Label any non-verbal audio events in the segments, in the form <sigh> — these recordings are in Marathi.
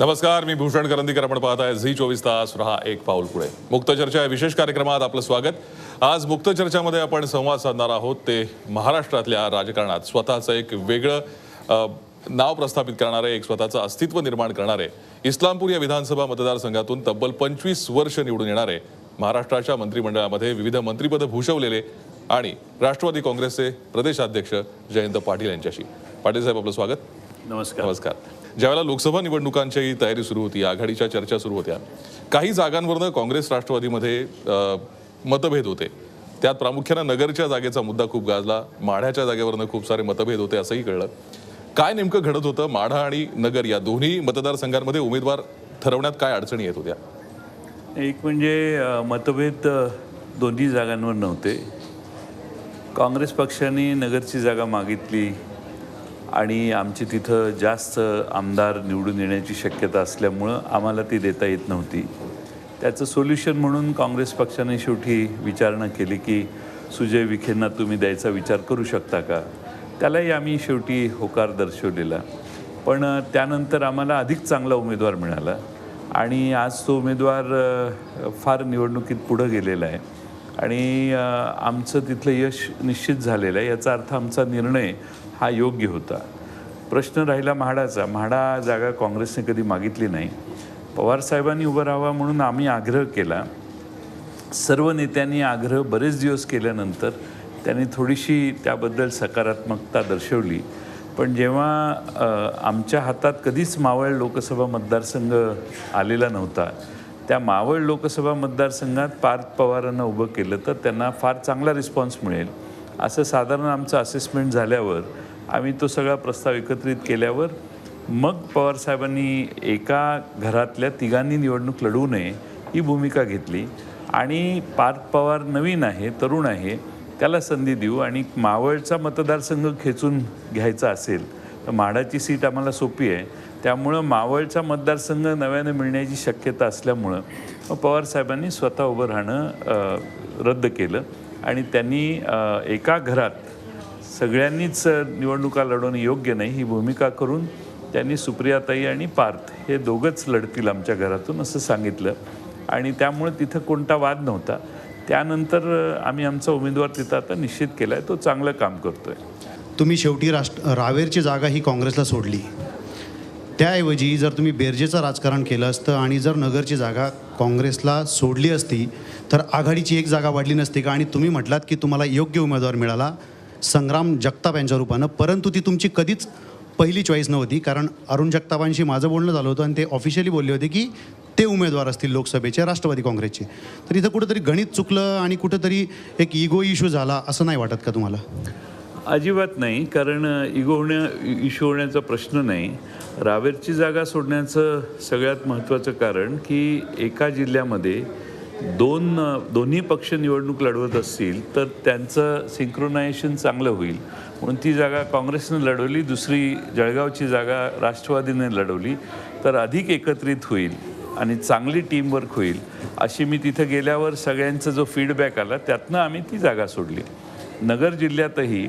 नमस्कार मी भूषण करंदीकर. आपण पाहताय झी चोवीस तास रहा एक पाऊल पुढे. मुक्त चर्चा या विशेष कार्यक्रमात आपलं स्वागत. आज मुक्त चर्चामध्ये आपण संवाद साधणार आहोत. ते महाराष्ट्रातल्या राजकारणात स्वतःचं एक वेगळं नाव प्रस्थापित करणारे एक स्वतःचं अस्तित्व निर्माण करणारे इस्लामपूर या विधानसभा मतदारसंघातून तब्बल पंचवीस वर्ष निवडून येणारे महाराष्ट्राच्या मंत्रिमंडळामध्ये विविध मंत्रिपदं भूषवलेले आणि राष्ट्रवादी काँग्रेसचे प्रदेशाध्यक्ष जयंत पाटील यांच्याशी. पाटील साहेब आपलं स्वागत. नमस्कार. नमस्कार. ज्यावेळेला लोकसभा निवडणुकांची तयारी सुरू होती आघाडीच्या चर्चा सुरू होत्या काही जागांवरनं काँग्रेस राष्ट्रवादीमध्ये मतभेद होते. त्यात प्रामुख्यानं नगरच्या जागेचा मुद्दा खूप गाजला माढ्याच्या जागेवरनं खूप सारे मतभेद होते असंही कळलं. काय नेमकं घडत होतं माढा आणि नगर या दोन्ही मतदारसंघांमध्ये उमेदवार ठरवण्यात काय अडचणी येत होत्या? एक म्हणजे मतभेद दोन्ही जागांवर नव्हते. काँग्रेस पक्षाने नगरची जागा मागितली आणि आमची तिथं जास्त आमदार निवडून येण्याची शक्यता असल्यामुळं आम्हाला ती देता येत नव्हती. त्याचं सोल्युशन म्हणून काँग्रेस पक्षाने शेवटी विचारणा केली की सुजय विखेंना तुम्ही द्यायचा विचार करू शकता का? त्यालाही आम्ही शेवटी होकार दर्शवलेला. पण त्यानंतर आम्हाला अधिक चांगला उमेदवार मिळाला आणि आज तो उमेदवार फार निवडणुकीत पुढं गेलेला आहे. आणि आमचं तिथलं यश निश्चित झालेलं आहे. याचा अर्थ आमचा निर्णय हा योग्य होता. प्रश्न राहिला म्हाडाचा. म्हाडा जागा काँग्रेसने कधी मागितली नाही. पवारसाहेबांनी उभं राहावा म्हणून आम्ही आग्रह केला. सर्व नेत्यांनी आग्रह बरेच दिवस केल्यानंतर त्यांनी थोडीशी त्याबद्दल सकारात्मकता दर्शवली. पण जेव्हा आमच्या हातात कधीच मावळ लोकसभा मतदारसंघ आलेला नव्हता त्या मावळ लोकसभा मतदारसंघात पार्थ पवारांना उभं केलं तर त्यांना फार चांगला रिस्पॉन्स मिळेल. असं साधारण आमचं असेसमेंट झाल्यावर आम्ही तो सगळा प्रस्ताव एकत्रित केल्यावर मग पवारसाहेबांनी एका घरातल्या तिघांनी निवडणूक लढवू नये ही भूमिका घेतली. आणि पार्थ पवार नवीन आहे तरुण आहे त्याला संधी देऊ आणि मावळचा मतदारसंघ खेचून घ्यायचा असेल तर माडाची सीट आम्हाला सोपी आहे. त्यामुळं मावळचा मतदारसंघ नव्यानं मिळण्याची शक्यता असल्यामुळं पवार पवारसाहेबांनी स्वतः उभं राहणं रद्द केलं. आणि त्यांनी एका घरात सगळ्यांनीच निवडणुका लढवणं योग्य नाही ही भूमिका करून त्यांनी सुप्रियाताई आणि पार्थ हे दोघंच लढतील आमच्या घरातून असं सांगितलं. आणि त्यामुळे तिथं कोणता वाद नव्हता. त्यानंतर आम्ही आमचा उमेदवार तिथं आता निश्चित केला आहे तो चांगलं काम करतो आहे तुम्ही शेवटी राष्ट्र रावेरची जागा ही काँग्रेसला सोडली. त्याऐवजी जर तुम्ही बेरजेचं राजकारण केलं असतं आणि जर नगरची जागा काँग्रेसला सोडली असती तर आघाडीची एक जागा वाढली नसती का? आणि तुम्ही म्हटलात की तुम्हाला योग्य उमेदवार मिळाला संग्राम जगताप यांच्या रूपानं परंतु ती तुमची कधीच पहिली चॉईस नव्हती कारण अरुण जगतापांशी माझं बोलणं झालं होतं आणि ते ऑफिशियली बोलले होते की ते उमेदवार असतील लोकसभेचे राष्ट्रवादी काँग्रेसचे. तर इथं कुठंतरी गणित चुकलं आणि कुठंतरी एक इगो इश्यू झाला असं नाही वाटत का तुम्हाला? अजिबात नाही कारण इगो होण्या इश्यू होण्याचा प्रश्न नाही. रावेरची जागा सोडण्याचं सगळ्यात महत्त्वाचं कारण की एका जिल्ह्यामध्ये दोन दोन्ही पक्ष निवडणूक लढवत असतील तर त्यांचं सिंक्रोनायझेशन चांगलं होईल. म्हणून ती जागा काँग्रेसने लढवली दुसरी जळगावची जागा राष्ट्रवादीने लढवली तर अधिक एकत्रित होईल आणि चांगली टीमवर्क होईल अशी मी तिथं गेल्यावर सगळ्यांचा जो फीडबॅक आला त्यातनं आम्ही ती जागा सोडली. नगर जिल्ह्यातही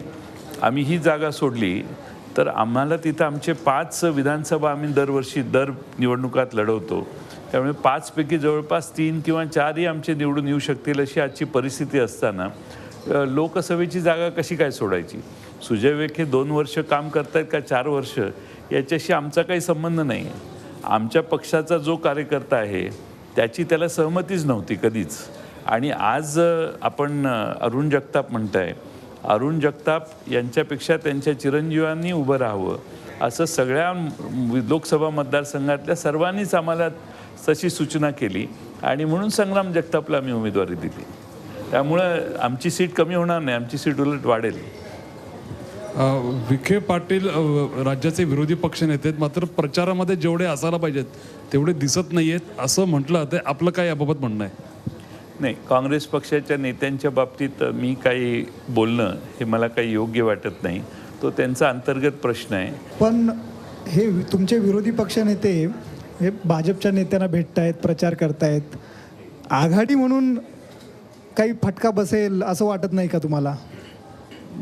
आम्ही ही जागा सोडली तर आम्हाला तिथं आमचे पाच विधानसभा आम्ही दरवर्षी दर निवडणुकात लढवतो. त्यामुळे पाचपैकी जवळपास तीन किंवा चारही आमचे निवडून येऊ शकतील अशी आजची परिस्थिती असताना लोकसभेची जागा कशी काय सोडायची? सुजय विखे दोन वर्ष काम करतायत का चार वर्ष? याच्याशी आमचा काही संबंध नाही. आहे आमच्या पक्षाचा जो कार्यकर्ता आहे त्याची त्याला सहमतीच नव्हती कधीच. आणि आज आपण अरुण जगताप म्हणताय अरुण जगताप यांच्यापेक्षा त्यांच्या चिरंजीवांनी उभं राहावं. असं सगळ्या लोकसभा मतदारसंघातल्या सर्वांनीच आम्हाला तशी सूचना केली आणि म्हणून संग्राम जगतापला आम्ही उमेदवारी दिली. त्यामुळं आमची सीट कमी होणार नाही आमची सीट उलट वाढेल. विखे पाटील राज्याचे विरोधी पक्ष नेते मात्र प्रचारामध्ये जेवढे असायला पाहिजेत तेवढे दिसत नाही आहेत असं म्हटलं ते आपलं काय याबाबत म्हणणं आहे? नाही काँग्रेस पक्षाच्या नेत्यांच्या बाबतीत मी काही बोलणं हे मला काही योग्य वाटत नाही. तो त्यांचा अंतर्गत प्रश्न आहे. पण हे तुमचे विरोधी पक्षनेते हे भाजपच्या नेत्यांना भेटतायत प्रचार करतायत. आघाडी म्हणून काही फटका बसेल असं वाटत नाही का तुम्हाला?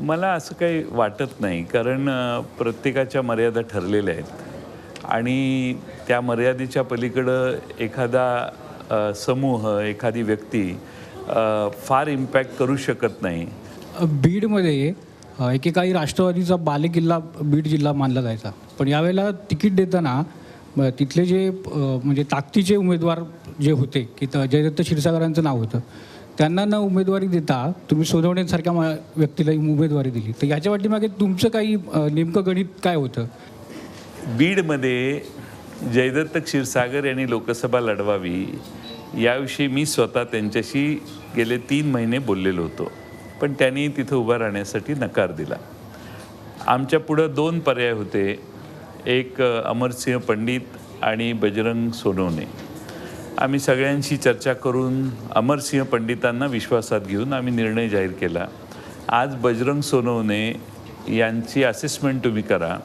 मला असं काही वाटत नाही कारण प्रत्येकाच्या मर्यादा ठरलेल्या आहेत. आणि त्या मर्यादेच्या पलीकडं एखादा समूह एखादी व्यक्ती फार इम्पॅक्ट करू शकत नाही. बीडमध्ये एकेकाळी राष्ट्रवादीचा बालेकिल्ला बीड जिल्हा मानला जायचा. पण यावेळेला तिकीट देताना तिथले जे म्हणजे ताकदीचे उमेदवार जे होते की जयदत्त क्षीरसागरांचं नाव होतं त्यांना न उमेदवारी देता तुम्ही सोनवणेसारख्या मा- व्यक्तीला उमेदवारी दिली. तर याच्या पाठीमागे तुमचं काही नेमकं गणित काय होतं? बीडमध्ये जयदत्त क्षीरसागर यांनी लोकसभा लढवावी याविषयी मी स्वतः त्यांच्याशी गेले तीन महिने बोललेलो होतो. पण त्यांनी तिथं उभं राहण्यासाठी नकार दिला. आमच्या पुढं दोन पर्याय होते. एक अमरसिंह पंडित आणि बजरंग सोनवणे. आम्ही सगळ्यांशी चर्चा करून अमरसिंह पंडितांना विश्वासात घेऊन आम्ही निर्णय जाहीर केला. आज बजरंग सोनवणे यांची असेसमेंट तुम्ही करा.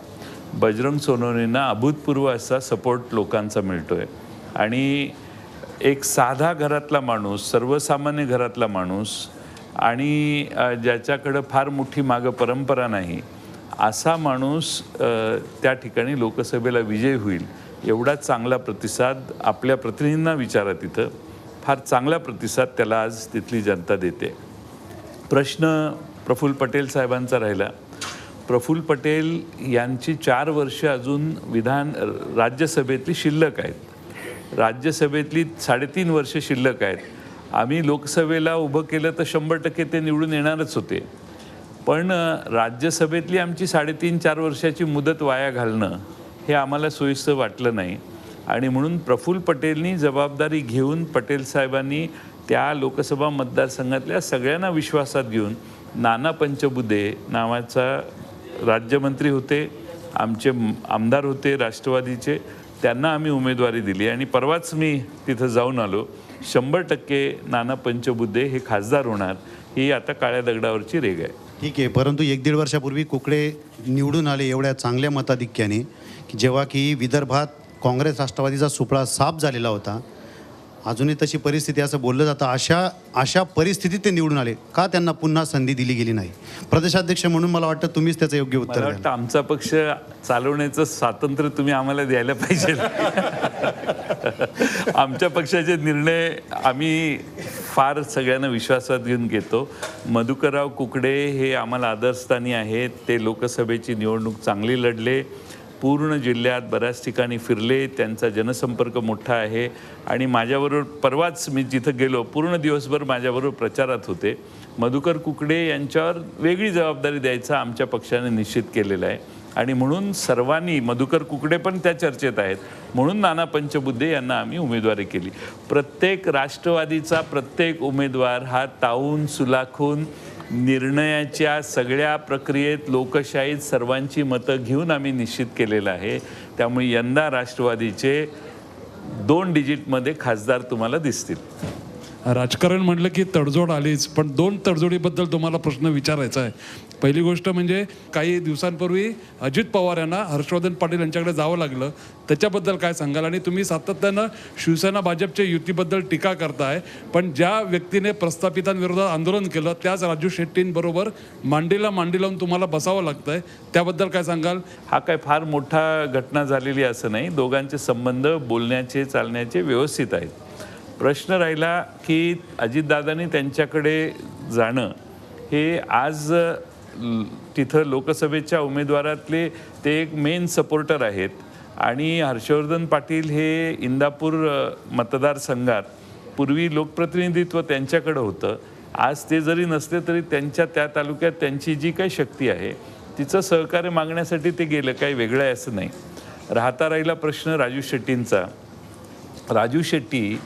बजरंग सोनवणेंना अभूतपूर्व असा सपोर्ट लोकांचा मिळतो आहे आणि एक साधा घरातला माणूस सर्वसामान्य घरातला माणूस आणि ज्याच्याकडं फार मोठी मागं परंपरा नाही असा माणूस त्या ठिकाणी लोकसभेला विजय होईल एवढा चांगला प्रतिसाद आपल्या प्रतिनिधींना विचारा तिथं. फार चांगला प्रतिसाद त्याला आज तिथली जनता देते. प्रश्न प्रफुल्ल पटेल साहेबांचा राहिला. प्रफुल्ल पटेल यांची चार वर्ष अजून विधान राज्यसभेतली शिल्लक आहेत. राज्यसभेतली साडेतीन वर्ष शिल्लक आहेत. आम्ही लोकसभेला उभं केलं तर शंभर टक्के ते निवडून येणारच होते. पण राज्यसभेतली आमची साडेतीन चार वर्षाची मुदत वाया घालणं हे आम्हाला सोयीचं वाटलं नाही. आणि म्हणून प्रफुल्ल पटेलनी जबाबदारी घेऊन पटेल साहेबांनी त्या लोकसभा मतदारसंघातल्या सगळ्यांना विश्वासात घेऊन नाना पंचबुदे नावाचा राज्यमंत्री होते आमचे आमदार होते राष्ट्रवादीचे त्यांना आम्ही उमेदवारी दिली. आणि परवाच मी तिथं जाऊन आलो. शंभर टक्के नाना पंचबुद्धे हे खासदार होणार ही आता काळ्या दगडावरची रेग आहे. ठीक आहे परंतु एक दीड वर्षापूर्वी कुकडे निवडून आले एवढ्या चांगल्या मताधिक्याने की जेव्हा की विदर्भात काँग्रेस राष्ट्रवादीचा सुपळा साफ झालेला होता अजूनही तशी परिस्थिती असं बोललं जातं. अशा अशा परिस्थितीत ते निवडून आले. का त्यांना पुन्हा संधी दिली गेली नाही? प्रदेशाध्यक्ष म्हणून मला वाटतं तुम्हीच त्याचं योग्य उत्तर वाटतं आमचा पक्ष चालवण्याचं स्वातंत्र्य तुम्ही आम्हाला द्यायला पाहिजे. <laughs> आमच्या पक्षाचे निर्णय आम्ही फार सगळ्यांना विश्वासात घेऊन घेतो. मधुकरराव कुकडे हे आम्हाला आदर्शस्थानी आहेत. ते लोकसभेची निवडणूक चांगली लढले. पूर्ण जिल्ह्यात बऱ्याच ठिकाणी फिरले त्यांचा जनसंपर्क मोठा आहे आणि माझ्याबरोबर परवाच मी जिथं गेलो पूर्ण दिवसभर माझ्याबरोबर प्रचारात होते. मधुकर कुकडे यांच्यावर वेगळी जबाबदारी द्यायचा आमच्या पक्षाने निश्चित केलेला आहे. आणि म्हणून सर्वांनी मधुकर कुकडे पण त्या चर्चेत आहेत. म्हणून नाना पंचबुद्धे यांना आम्ही उमेदवारी केली. प्रत्येक राष्ट्रवादीचा प्रत्येक उमेदवार हा ताऊन सुलाखून निर्णयाच्या सगळ्या प्रक्रियेत लोकशाहीत सर्वांची मतं घेऊन आम्ही निश्चित केलेलं आहे. त्यामुळे यंदा राष्ट्रवादीचे दोन डिजिटमध्ये खासदार तुम्हाला दिसतील. राजकारण म्हटलं की तडजोड आलीच पण दोन तडजोडीबद्दल तुम्हाला प्रश्न विचारायचा आहे. पहिली गोष्ट म्हणजे काही दिवसांपूर्वी अजित पवार यांना हर्षवर्धन पाटील यांच्याकडे जावं लागलं. त्याच्याबद्दल काय सांगाल? आणि तुम्ही सातत्यानं शिवसेना भाजपच्या युतीबद्दल टीका करताय पण ज्या व्यक्तीने प्रस्थापितांविरोधात आंदोलन केलं त्याच राजू शेट्टींबरोबर मांडीला मांडी लावून तुम्हाला बसावं लागतंय. त्याबद्दल काय सांगाल? हा काय फार मोठा घटना झालेली असं नाही. दोघांचे संबंध बोलण्याचे चालण्याचे व्यवस्थित आहेत. प्रश्न राहिला की अजितदादांनी त्यांच्याकडे जाणं हे आज तिथं लोकसभेच्या उमेदवारातले ते एक मेन सपोर्टर आहेत. आणि हर्षवर्धन पाटील हे इंदापूर मतदारसंघात पूर्वी लोकप्रतिनिधित्व त्यांच्याकडं होतं. आज ते जरी नसले तरी त्यांच्या त्या तालुक्यात त्यांची जी काही शक्ती आहे तिचं सहकार्य मागण्यासाठी ते गेलं. काही वेगळं आहे असं नाही. राहता राहिला प्रश्न राजू शेट्टींचा. राजू शेट्टी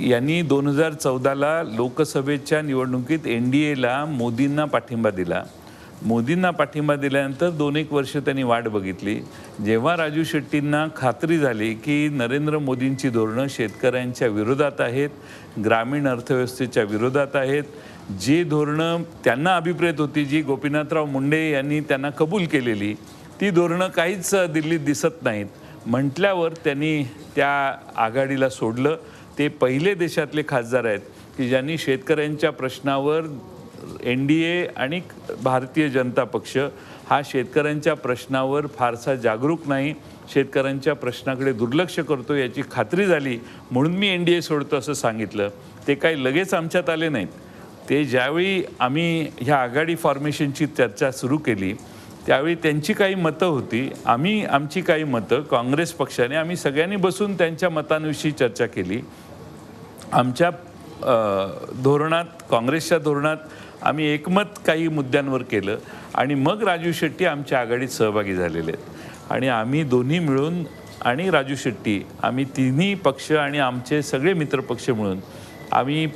यांनी दोन हजार चौदाला लोकसभेच्या निवडणुकीत एन डी एला मोदींना पाठिंबा दिला. मोदींना पाठिंबा दिल्यानंतर दोन एक वर्ष त्यांनी वाट बघितली. जेव्हा राजू शेट्टींना खात्री झाली की नरेंद्र मोदींची धोरणं शेतकऱ्यांच्या विरोधात आहेत ग्रामीण अर्थव्यवस्थेच्या विरोधात आहेत जी धोरणं त्यांना अभिप्रेत होती जी गोपीनाथराव मुंडे यांनी त्यांना कबूल केलेली ती धोरणं काहीच दिल्लीत दिसत नाहीत. म्हटल्यावर त्यांनी त्या आघाडीला सोडलं. ते पहिले देशातले खासदार आहेत की ज्यांनी शेतकऱ्यांच्या प्रश्नावर एन डी ए आणि भारतीय जनता पक्ष हा शेतकऱ्यांच्या प्रश्नावर फारसा जागरूक नाही शेतकऱ्यांच्या प्रश्नाकडे दुर्लक्ष करतो याची खात्री झाली म्हणून मी एन डी ए सोडतो असं सांगितलं. ते काही लगेच आमच्यात आले नाहीत. ते ज्यावेळी आम्ही ह्या आघाडी फॉर्मेशनची चर्चा सुरू केली त्यावेळी त्यांची काही मतं होती. आम्ही आमची काही मतं काँग्रेस पक्षाने आम्ही सगळ्यांनी बसून त्यांच्या मतांविषयी चर्चा केली. आमच्या धोरणात काँग्रेसच्या धोरणात आम्ही एकमत काही मुद्द्यांवर केलं आणि मग राजू शेट्टी आमच्या आघाडीत सहभागी झालेले आहेत. आणि आम्ही दोन्ही मिळून आणि राजू शेट्टी आम्ही तिन्ही पक्ष आणि आमचे सगळे मित्रपक्ष मिळून आम्ही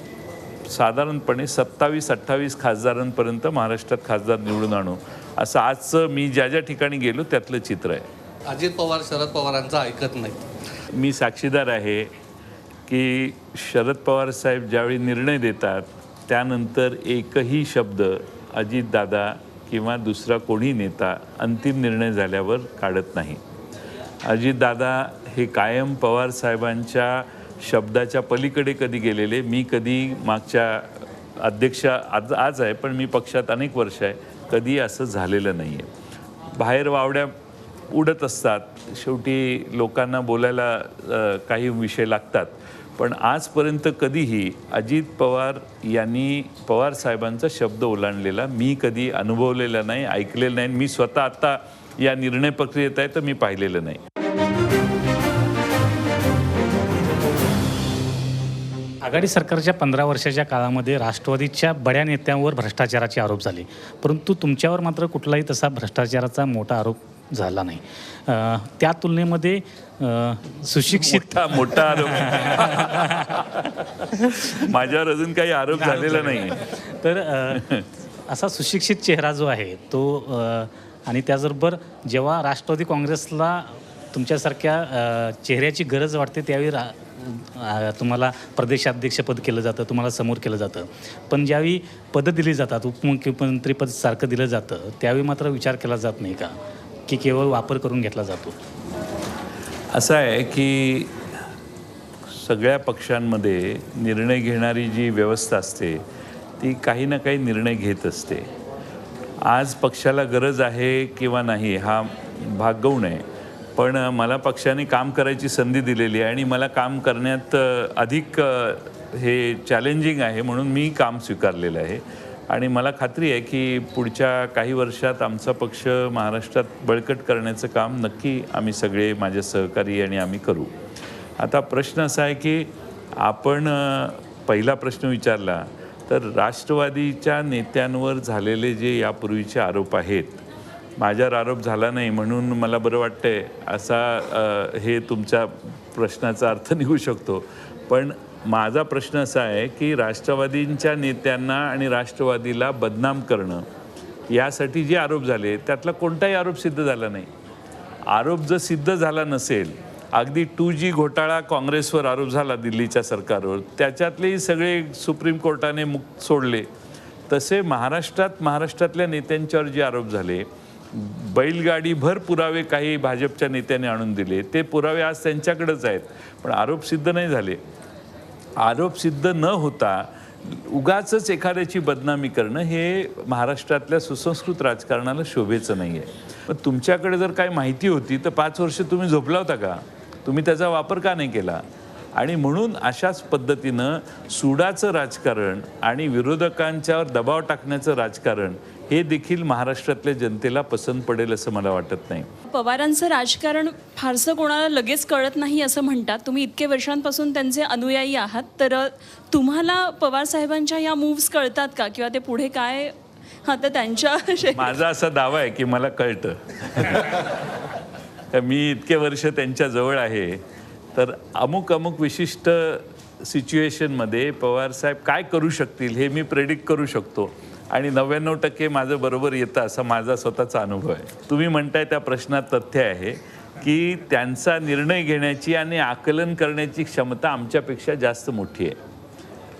साधारणपणे सत्तावीस अठ्ठावीस खासदारांपर्यंत महाराष्ट्रात खासदार निवडून आणू. असं आजचं मी ज्या ज्या ठिकाणी गेलो त्यातलं चित्र आहे. अजित पवार शरद पवारांचं ऐकत नाही. मी साक्षीदार आहे की शरद पवार साहेब ज्यावेळी निर्णय देतात त्यानंतर एकही शब्द अजितदादा किंवा दुसरा कोणी नेता अंतिम निर्णय झाल्यावर काढत नाही. अजितदादा हे कायम पवार साहेबांच्या शब्दाच्या पलीकडे कधी गेलेले मी कधी मागच्या अध्यक्ष आज आज आहे पण मी पक्षात अनेक वर्ष आहे. कधी असं झालेलं नाही आहे बाहेर वावड्या उडत असतात. शेवटी लोकांना बोलायला काही विषय लागतात. पण आजपर्यंत कधीही अजित पवार यांनी पवार साहेबांचा शब्द ओलांडलेला मी कधी अनुभवलेला नाही ऐकलेलं नाही. मी स्वतः आत्ता या निर्णय प्रक्रियेत आहे तर मी पाहिलेलं नाही. आघाडी सरकारच्या पंधरा वर्षाच्या काळामध्ये राष्ट्रवादीच्या बड्या नेत्यांवर भ्रष्टाचाराचे आरोप झाले. परंतु तुमच्यावर मात्र कुठलाही तसा भ्रष्टाचाराचा मोठा आरोप झाला नाही. त्या तुलनेमध्ये सुशिक्षित मोठा आरोप. माझ्यावर अजून काही आरोप झालेला नाही. तर असा सुशिक्षित चेहरा जो आहे तो आणि त्याचबरोबर जेव्हा राष्ट्रवादी काँग्रेसला तुमच्यासारख्या चेहऱ्याची गरज वाटते त्यावेळी रा तुम्हाला प्रदेशाध्यक्षपद केलं जातं तुम्हाला समोर केलं जातं. पण ज्यावेळी पदं दिली जातात उपमुख्यमंत्रीपद सारखं दिलं जातं त्यावेळी मात्र विचार केला जात नाही का? की केवळ वापर करून घेतला जातो? असं आहे की सगळ्या पक्षांमध्ये निर्णय घेणारी जी व्यवस्था असते ती काही ना काही निर्णय घेत असते. आज पक्षाला गरज आहे किंवा नाही हा भाग गौण आहे. पण मला पक्षाने काम करायची संधी दिलेली आहे आणि मला काम करण्यात अधिक हे चॅलेंजिंग आहे म्हणून मी काम स्वीकारलेलं आहे. आणि मला खात्री आहे की पुढच्या काही वर्षात आमचा पक्ष महाराष्ट्रात बळकट करण्याचं काम नक्की आम्ही सगळे माझे सहकारी आणि आम्ही करू. आता प्रश्न असा आहे की आपण पहिला प्रश्न विचारला तर राष्ट्रवादीच्या नेत्यांवर झालेले जे यापूर्वीचे आरोप आहेत माझ्यावर आरोप झाला नाही म्हणून मला बरं वाटतंय असा हे तुमच्या प्रश्नाचा अर्थ निघू शकतो. पण माझा प्रश्न असा आहे की राष्ट्रवादींच्या नेत्यांना आणि राष्ट्रवादीला बदनाम करणं यासाठी जे आरोप झाले त्यातला कोणताही आरोप सिद्ध झाला नाही. आरोप जर सिद्ध झाला नसेल अगदी टू जी घोटाळा काँग्रेसवर आरोप झाला दिल्लीच्या सरकारवर त्याच्यातलेही सगळे सुप्रीम कोर्टाने मुक्त सोडले. तसे महाराष्ट्रात महाराष्ट्रातल्या नेत्यांच्यावर जे आरोप झाले बैलगाडीभर पुरावे काही भाजपच्या नेत्याने आणून दिले. ते पुरावे आज त्यांच्याकडेच आहेत. पण आरोप सिद्ध नाही झाले. आरोप सिद्ध न होता उगाच एखाद्याची बदनामी करणं हे महाराष्ट्रातल्या सुसंस्कृत राजकारणाला शोभेचं नाही आहे पण तुमच्याकडे जर काय माहिती होती तर पाच वर्ष तुम्ही झोपला होता का? तुम्ही त्याचा वापर का नाही केला? आणि म्हणून अशाच पद्धतीनं सुडाचं राजकारण आणि विरोधकांच्यावर दबाव टाकण्याचं राजकारण हे देखील महाराष्ट्रातल्या जनतेला पसंत पडेल असं मला वाटत नाही. पवारांचं राजकारण फारसं कोणाला लगेच कळत नाही असं म्हणतात. तुम्ही इतके वर्षांपासून त्यांचे अनुयायी आहात. तर तुम्हाला पवार साहेबांच्या या मूव्स कळतात का? किंवा ते पुढे काय? हा तर त्यांच्या <laughs> माझा असा दावा आहे की मला कळतं. <laughs> मी इतके वर्ष त्यांच्या जवळ आहे. तर अमुक अमुक विशिष्ट सिच्युएशनमध्ये पवारसाहेब काय करू शकतील हे मी प्रेडिक्ट करू शकतो. आणि नव्याण्णव टक्के माझं बरोबर येतं असा माझा स्वतःचा अनुभव आहे. तुम्ही म्हणताय त्या प्रश्नात तथ्य आहे की त्यांचा निर्णय घेण्याची आणि आकलन करण्याची क्षमता आमच्यापेक्षा जास्त मोठी आहे.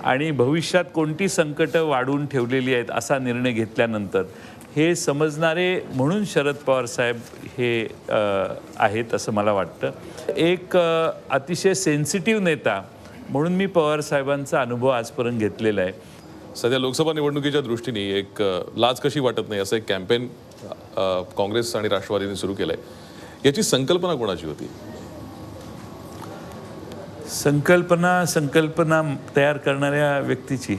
आणि भविष्यात कोणती संकटं वाढवून ठेवलेली आहेत असा निर्णय घेतल्यानंतर हे समजणारे म्हणून शरद पवार साहेब हे आहेत असं मला वाटतं. एक अतिशय सेन्सिटिव्ह नेता म्हणून मी पवार साहेबांचा अनुभव आजपर्यंत घेतलेला आहे. सध्या लोकसभा निवडणुकीच्या दृष्टीने एक लाज कशी वाटत नाही असं एक कॅम्पेन काँग्रेस आणि राष्ट्रवादीने सुरू केलंय. याची संकल्पना कोणाची होती? संकल्पना संकल्पना तयार करणाऱ्या व्यक्तीची.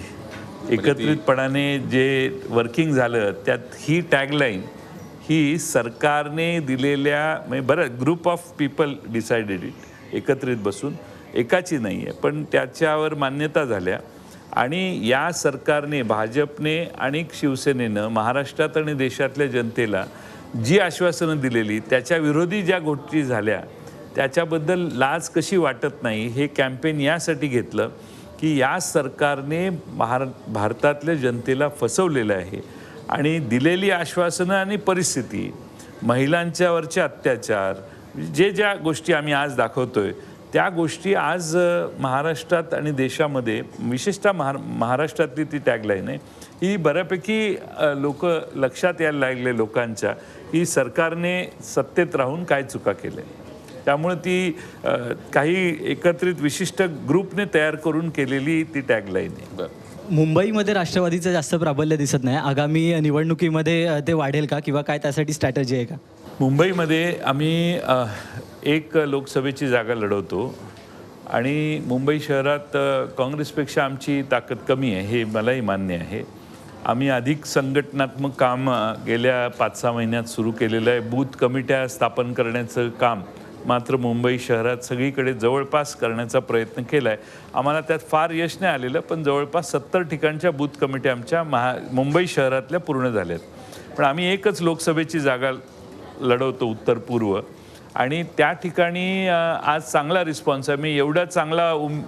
एकत्रितपणाने जे वर्किंग झालं त्यात ही टॅगलाईन ही सरकारने दिलेल्या म्हणजे बरं group of people decided it एकत्रित बसून. एकाची नाही आहे पण त्याच्यावर मान्यता झाल्या. आणि या सरकारने भाजपने आणि शिवसेनेनं महाराष्ट्रात आणि देशातल्या जनतेला जी आश्वासनं दिलेली त्याच्या विरोधी ज्या गोष्टी झाल्या त्याच्याबद्दल लाज कशी वाटत नाही हे कॅम्पेन यासाठी घेतलं की या सरकारने भार भारतातल्या जनतेला फसवलेलं आहे. आणि दिलेली आश्वासनं आणि परिस्थिती महिलांच्यावरचे अत्याचार जे ज्या गोष्टी आम्ही आज दाखवतोय त्या गोष्टी आज महाराष्ट्रात आणि देशामध्ये विशेषतः महार महाराष्ट्रातली ती टॅगलाईन आहे. ही बऱ्यापैकी लोक लक्षात यायला लागले लोकांच्या की सरकारने सत्तेत राहून काय चुका केल्या. त्यामुळे ती काही एकत्रित विशिष्ट ग्रुपने तयार करून केलेली ती टॅगलाईन आहे. बरं. मुंबईमध्ये राष्ट्रवादीचं जास्त प्राबल्य दिसत नाही. आगामी निवडणुकीमध्ये ते वाढेल का? किंवा काय त्यासाठी स्ट्रॅटजी आहे का? मुंबईमध्ये आम्ही एक लोकसभेची जागा लढवतो. आणि मुंबई शहरात काँग्रेसपेक्षा आमची ताकद कमी आहे हे मलाही मान्य आहे. आम्ही अधिक संघटनात्मक काम गेल्या पाच सहा महिन्यात सुरू केलेलं आहे. बूथ कमिट्या स्थापन करण्याचं काम मात्र मुंबई शहरात सगळीकडे जवळपास करण्याचा प्रयत्न केला आहे आम्हाला त्यात फार यश नाही आलेलं पण जवळपास सत्तर ठिकाणच्या बूथ कमिट्या आमच्या महा मुंबई शहरातल्या पूर्ण झाल्या आहेत पण आम्ही एकच लोकसभेची जागा लढवतो उत्तर पूर्व. आणि त्या ठिकाणी आज चांगला रिस्पॉन्स आहे. मी एवढा चांगला उम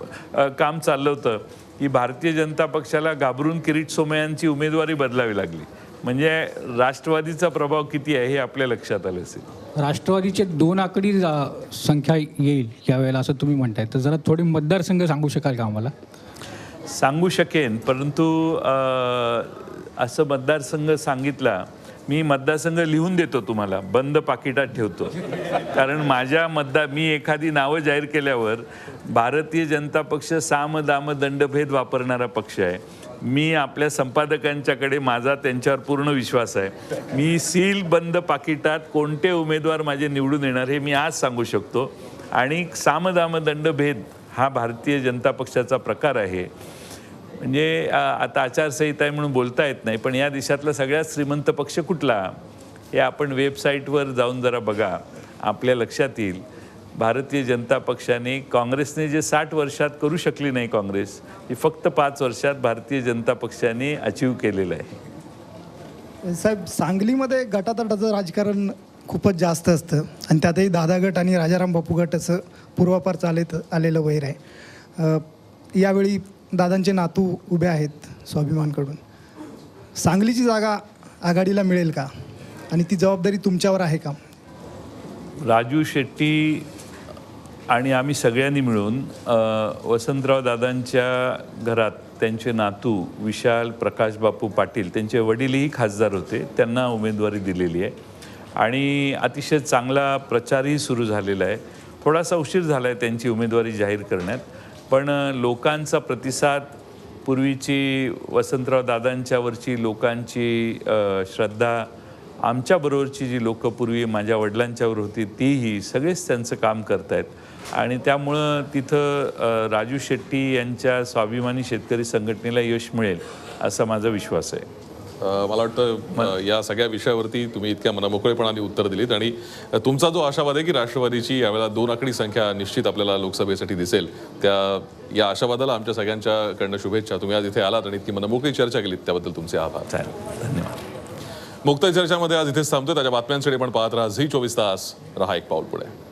काम चाललं होतं की भारतीय जनता पक्षाला घाबरून किरीट सोमय्यांची उमेदवारी बदलावी लागली. म्हणजे राष्ट्रवादीचा प्रभाव किती आहे हे आपल्या लक्षात आलं असेल. राष्ट्रवादीचे दोन आकडी संख्या येईल यावेळेला असं तुम्ही म्हणताय. तर जरा थोडे मतदारसंघ सांगू शकाल का आम्हाला? सांगू शकेन परंतु असं मतदारसंघ सांगितला मी मतदारसंघ लिहून देतो तुम्हाला बंद पाकिटात ठेवतो. कारण माझ्या मतदार मी एखादी नावं जाहीर केल्यावर भारतीय जनता पक्ष साम दाम दंडभेद वापरणारा पक्ष आहे. मी आपल्या संपादकांच्याकडे माझा त्यांच्यावर पूर्ण विश्वास आहे. मी सील बंद पाकिटात कोणते उमेदवार माझे निवडून येणार हे मी आज सांगू शकतो. आणि सामदाम दंडभेद हा भारतीय जनता पक्षाचा प्रकार आहे. म्हणजे आता आचारसंहिता आहे म्हणून बोलता येत नाही पण या देशातला सगळ्यात श्रीमंत पक्ष कुठला? हे आपण वेबसाईटवर जाऊन जरा बघा आपल्या लक्षात येईल. भारतीय जनता पक्षाने काँग्रेसने जे साठ वर्षात करू शकली नाही काँग्रेस ही फक्त पाच वर्षात भारतीय जनता पक्षाने अचीव केलेलं आहे. साहेब सांगलीमध्ये गटातटाचं राजकारण खूपच जास्त असतं आणि त्यातही दादा गट आणि राजाराम बापू गट असं पूर्वापार चालत आलेलं वैर आहे. यावेळी दादांचे नातू उभे आहेत स्वाभिमानकडून. सांगलीची जागा आघाडीला मिळेल का? आणि ती जबाबदारी तुमच्यावर आहे का? राजू शेट्टी आणि आम्ही सगळ्यांनी मिळून वसंतराव दादांच्या घरात त्यांचे नातू विशाल प्रकाश बापू पाटील त्यांचे वडीलही खासदार होते त्यांना उमेदवारी दिलेली आहे. आणि अतिशय चांगला प्रचारही सुरू झालेला आहे. थोडासा उशीर झाला आहे त्यांची उमेदवारी जाहीर करण्यात. पण लोकांचा प्रतिसाद पूर्वीची वसंतराव दादांच्यावरची लोकांची श्रद्धा आमच्याबरोबरची जी लोक पूर्वी माझ्या वडिलांच्यावर होती तीही सगळेच त्यांचं काम करत आहेत आणि त्यामुळं तिथं राजू शेट्टी यांच्या स्वाभिमानी शेतकरी संघटनेला यश मिळेल असा माझा विश्वास आहे. मला वाटतं या सगळ्या विषयावरती तुम्ही इतक्या मनमोकळेपणाने उत्तर दिलीत आणि तुमचा जो आशावाद आहे की राष्ट्रवादीची यावेळेला दोन आकडी संख्या निश्चित आपल्याला लोकसभेसाठी दिसेल त्या या आशावादाला आमच्या सगळ्यांच्याकडनं शुभेच्छा. तुम्ही आज इथे आलात आणि इतकी मनमोकळी चर्चा केलीत त्याबद्दल तुमचे आभार. धन्यवाद. मुक्त चर्चामध्ये आज इथेच थांबतो त्याच्या बातम्यांसाठी पण पाहत राहा झी चोवीस तास. रहा एक पाऊल पुढे.